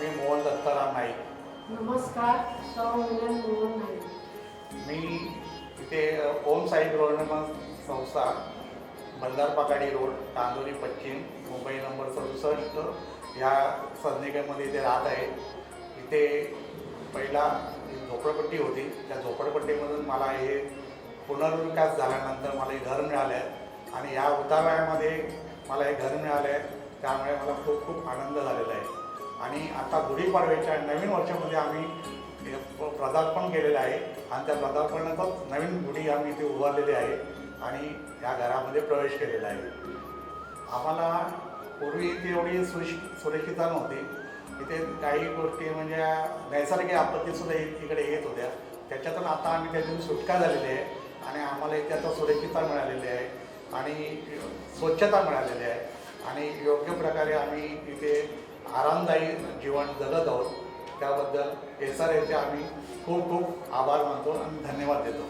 मी मोहन दत्ताराम नाईक. नमस्कार मोहन मी इथे ओम साई गव्हर्नमेंट संस्था बंधार पाकाडी रोड तांदोरी पश्चिम मुंबई नंबर सदुसष्ट ह्या संधिकेमध्ये इथे राहत आहे. इथे पहिला झोपडपट्टी होती त्या झोपडपट्टीमधून मला हे पुनर्विकास झाल्यानंतर मला हे घर मिळालं. आहे आणि या उतारामध्ये मला हे घर मिळालं आहे त्यामुळे मला खूप खूप आनंद झालेला आहे. आणि आता गुढीपाडव्याच्या नवीन वर्षामध्ये आम्ही प्रदार्पण केलेलं आहे. आणि त्या प्रदार्पणातच नवीन गुढी आम्ही इथे उभारलेली आहे आणि या घरामध्ये प्रवेश केलेला आहे. आम्हाला पूर्वी इथे एवढी सुश सुरक्षितता नव्हती. इथे काही गोष्टी म्हणजे नैसर्गिक आपत्तीसुद्धा इकडे येत होत्या. त्याच्यातून आता आम्ही त्यातून सुटका झालेली आहे आणि आम्हाला इथे आता सुरक्षितता मिळालेली आहे आणि स्वच्छता मिळालेली आहे. आणि योग्य प्रकारे आम्ही इथे आरामदायी जीवन जगत आहोत. त्याबद्दल एस आर एचे आम्ही खूप खूप आभार मानतो आणि धन्यवाद देतो.